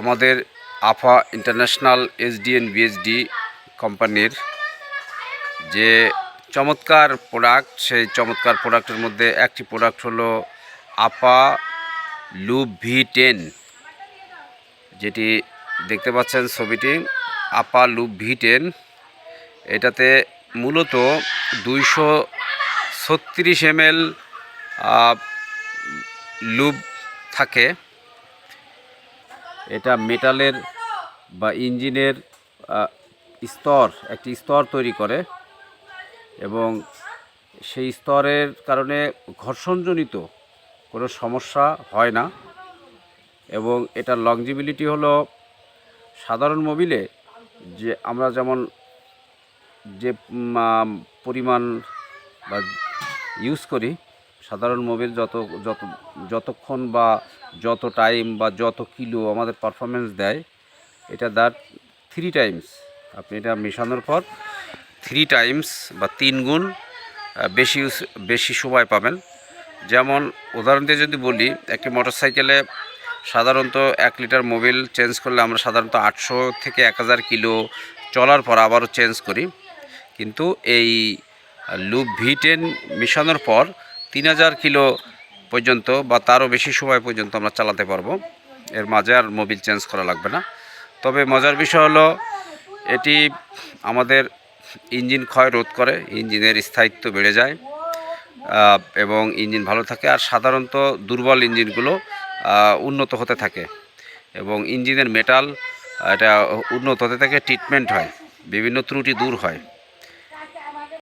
আমাদের আফা international SDN BSD কোম্পানির যে চমৎকার প্রোডাক্ট, সেই চমৎকার প্রোডাক্টের মধ্যে একটি প্রোডাক্ট হলো আপা লুপ ভি টেন, যেটি দেখতে পাচ্ছেন ছবিটি আপা লুপ ভি টেন। এটাতে মূলত দুইশো ছত্রিশ এম লুব থাকে। এটা মেটালের বা ইঞ্জিনের স্তর, একটি স্তর তৈরি করে এবং সেই স্তরের কারণে ঘর্ষণজনিত কোনো সমস্যা হয় না এবং এটার লংজিবিলিটি হলো সাধারণ মোবিলে যে আমরা যেমন যে পরিমাণ বা ইউজ করি সাধারণ মোবিল যত যত, যতক্ষণ বা যত টাইম বা যত কিলো আমাদের পারফরমেন্স দেয়, এটা দ্যাট থ্রি টাইমস আপনি এটা মেশানোর পর থ্রি টাইমস বা তিন গুণ বেশি বেশি সময় পাবেন। যেমন উদাহরণ দিয়ে যদি বলি, একটি মোটরসাইকেলে সাধারণত এক লিটার মোবিল চেঞ্জ করলে আমরা সাধারণত আটশো থেকে এক হাজার কিলো চলার পর আবারও চেঞ্জ করি। কিন্তু এই লুপ ভি টেন মিশানোর পর তিন হাজার কিলো পর্যন্ত বা তারও বেশি সময় পর্যন্ত আমরা চালাতে পারব। এর মাঝে আর মোবিল চেঞ্জ করা লাগবে না। তবে মজার বিষয় হলো, এটি আমাদের ইঞ্জিন ক্ষয় রোধ করে, ইঞ্জিনের স্থায়িত্ব বেড়ে যায় এবং ইঞ্জিন ভালো থাকে আর সাধারণত দুর্বল ইঞ্জিনগুলো উন্নত হতে থাকে এবং ইঞ্জিনের মেটাল, এটা উন্নত হতে থাকে, ট্রিটমেন্ট হয়, বিভিন্ন ত্রুটি দূর হয়।